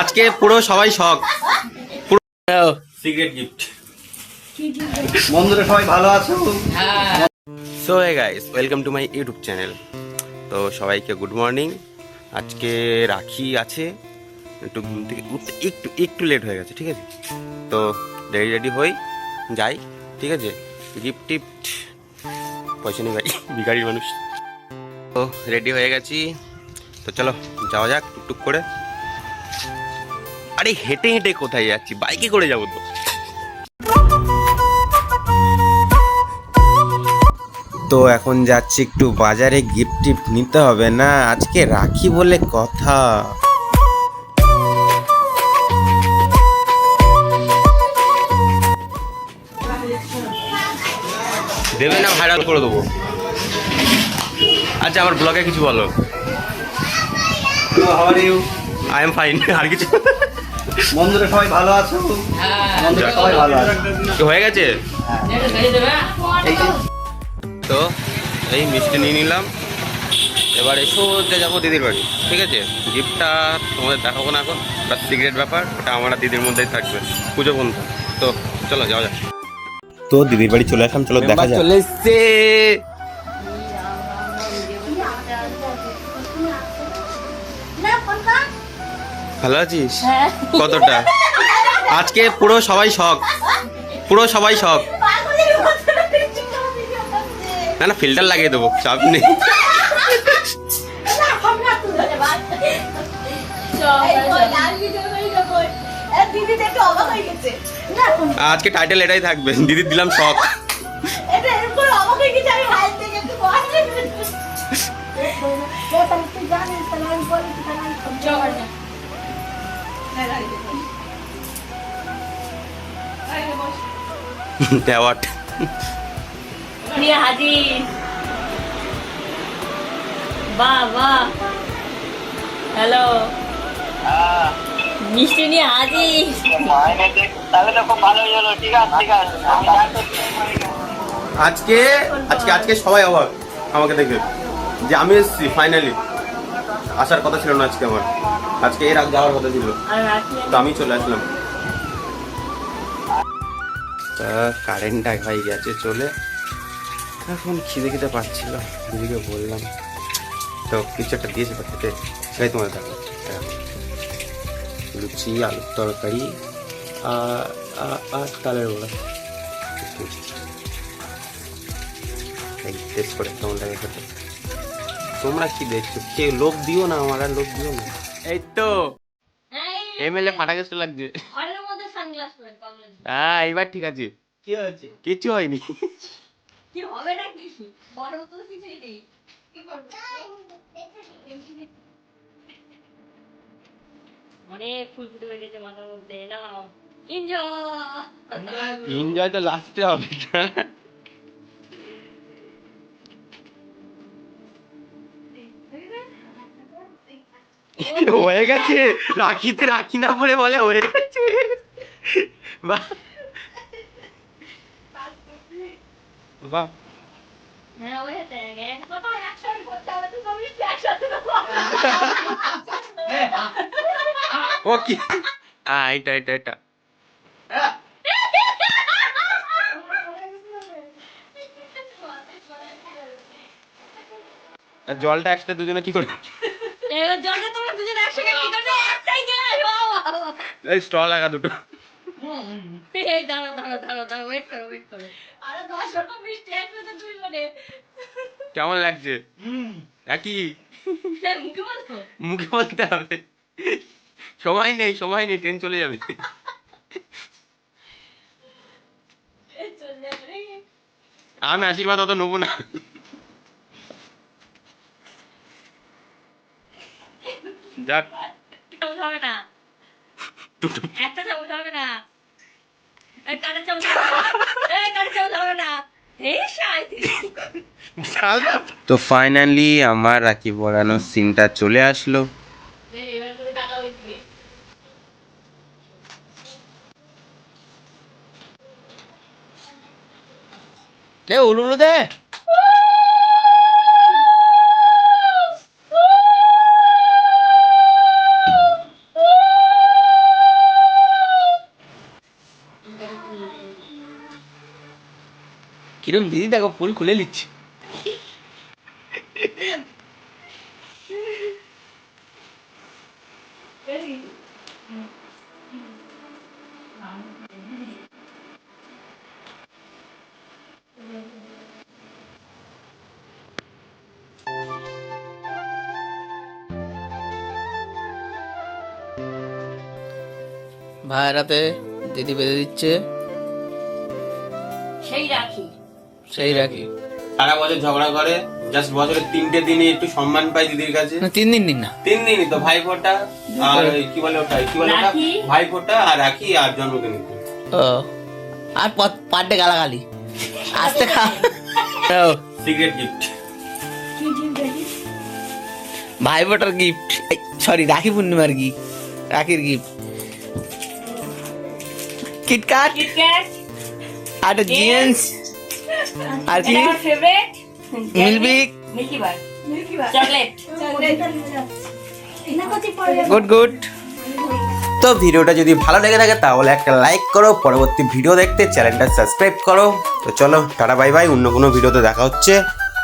আজকে পুরো সবাই শখ। পুরো সিগারেট গিফট বন্ধুরা সবাই ভালো আছো? So hey guys welcome to my YouTube channel তো সবাইকে গুড মর্নিং আজকে রাখি আছে। একটু ঘুম থেকে উঠতে একটু একটু লেট হয়ে গেছে ঠিক আছে? তো রেডি রেডি হই যাই ঠিক আছে? গিফট টিফট পয়সা নেই ভাই ভিখারির মানুষ। তো রেডি হয়ে গেছি। তো চলো যাওয়া যাক টুকটুক করে। আরে হেঁটে হেঁটে কোথায় যাচ্ছি? বাইকে করে যাব তো। তো এখন যাচ্ছি একটু বাজারে গিফট টিফট নিতে হবে না? আজকে রাখি বলে কথা। দেবে না ভাইরাল করে দেবো। আচ্ছা আমার ব্লগে কিছু বলো। How are you I am fine আর কিছু বন্ধুরা সবাই ভালো আছো? বন্ধুরা সবাই ভালো আছে? হয়ে গেছে? তো এই মিষ্টি নিয়ে নিলাম। এবার এসো যে যাব দিদির বাড়ি ঠিক আছে? গিফটটা তোমাদের দেখাবো না এখন ওটা সিগারেট ব্যাপার ওটা আমার দিদির মধ্যেই থাকবে পুজো পর্যন্ত তো চলো যাওয়া যাক। তো দিদির বাড়ি চলে আসলাম চলো দেখা যাক। চলে এসছে। ভালো আছিস? কতটা? আজকে পুরো সবাই শখ। পুরো সবাই শখ। না না ফিল্টার লাগিয়ে দেবো চাপ নেই। হয়ে আজকে টাইটেল এটাই থাকবে। দিদি দিলাম শখ। অ্যাওয়ার্ড নিয়ে হাজির। বাহ বাহ। হ্যালো মিষ্টি নিয়ে হাজির। তাহলে তো খুব হলো ঠিক আছে ঠিক আছে আজকে আজকে আজকে সবাই অবাক আমাকে দেখে যে আমি এসেছি ফাইনালি আসার কথা ছিল না আজকে আমার। আজকে এর আগে যাওয়ার কথা ছিল। তো আমি চলে আসলাম। তা কারেন্টটা ভাই গেছে, চলে। এখন খিদে খিদে পাচ্ছিল দিদিকে বললাম। তো কিছু একটা দিয়েছে তো খেতে, সেটাই তোমার দেখো। লুচি, আলুর তরকারি আর তালের বড়া। টেস্ট করে কেমন লাগে খেতে। তোমরা কি দেখছ? কে লোভ দিও না, আমার আর দিও না। এই তো এমএলএ ফাটা গেছে লাগছে। ঘরের মধ্যে সানগ্লাস পরে হ্যাঁ এবার ঠিক আছে। কি হয়েছে? কিচ্ছু হয়নি। কি হবে নাকি? বড় তো কিছুই নেই। অনেক ফুল ফুটে হয়ে গেছে মাথার মধ্যে না এনজয় এনজয় তো লাস্টে হবে। হয়ে গেছে। রাখিতে রাখি না বলে বলে হয়ে গেছে। এটা আর জলটা একসাথে দুজনে কি করে এবার জলটা তোমরা দুজন একসঙ্গে কি করবে একটাই গ্লাস বাবা এই স্টল লাগা দুটো। এই দাঁড়াও দাঁড়াও দাঁড়াও দাঁড়াও ওয়েট করো ওয়েট করো। আরে দশ রকম মিষ্টি একসাথে দুই মানে। কেমন লাগছে? একই? মুখে বলতো? মুখে বলতে হবে। সময় নেই সময় নেই ট্রেন চলে যাবে। আমি আশীর্বাদ অত নেব না। যাক। হবে না? একটা চামচ হবে না। কাটা চামচ হবে না। এই কাটা চামচ হবে না। তো ফাইনালি আমার রাখি পরানোর সিনটা চলে আসলো। কে উলুলু দে। কিরম দিদি দেখো ফুল খুলে নিচ্ছে ভাইয়ের হাতে দিদি বেঁধে দিচ্ছে। সেই রাখি সারা বছর ঝগড়া করে জাস্ট বছরের তিনটে দিনে একটু সম্মান পাই দিদির কাছে। না তিন দিন দিন না। তিন দিনই তো ভাই ফোটা আর কি বলে ওটা কি বলে ওটা? রাখি। ভাই ফোটা আর রাখি আর জন্মদিন ও। আর পার ডে গালাগালি। আসতে খা। ও, সিক্রেট গিফট ভাই ফোটার গিফট সরি রাখি পূর্ণিমার কি রাখির গিফট কিটকাট কিটক্যাট আর জিন্স আর কি? আমার favourite milky? Chocolate good good তো ভিডিওটা যদি ভালো লেগে থাকে তাহলে একটা লাইক করো। পরবর্তী ভিডিও দেখতে চ্যানেলটা সাবস্ক্রাইব করো। তো চলো টাটা বাই বাই অন্য কোনো ভিডিওতে দেখা হচ্ছে।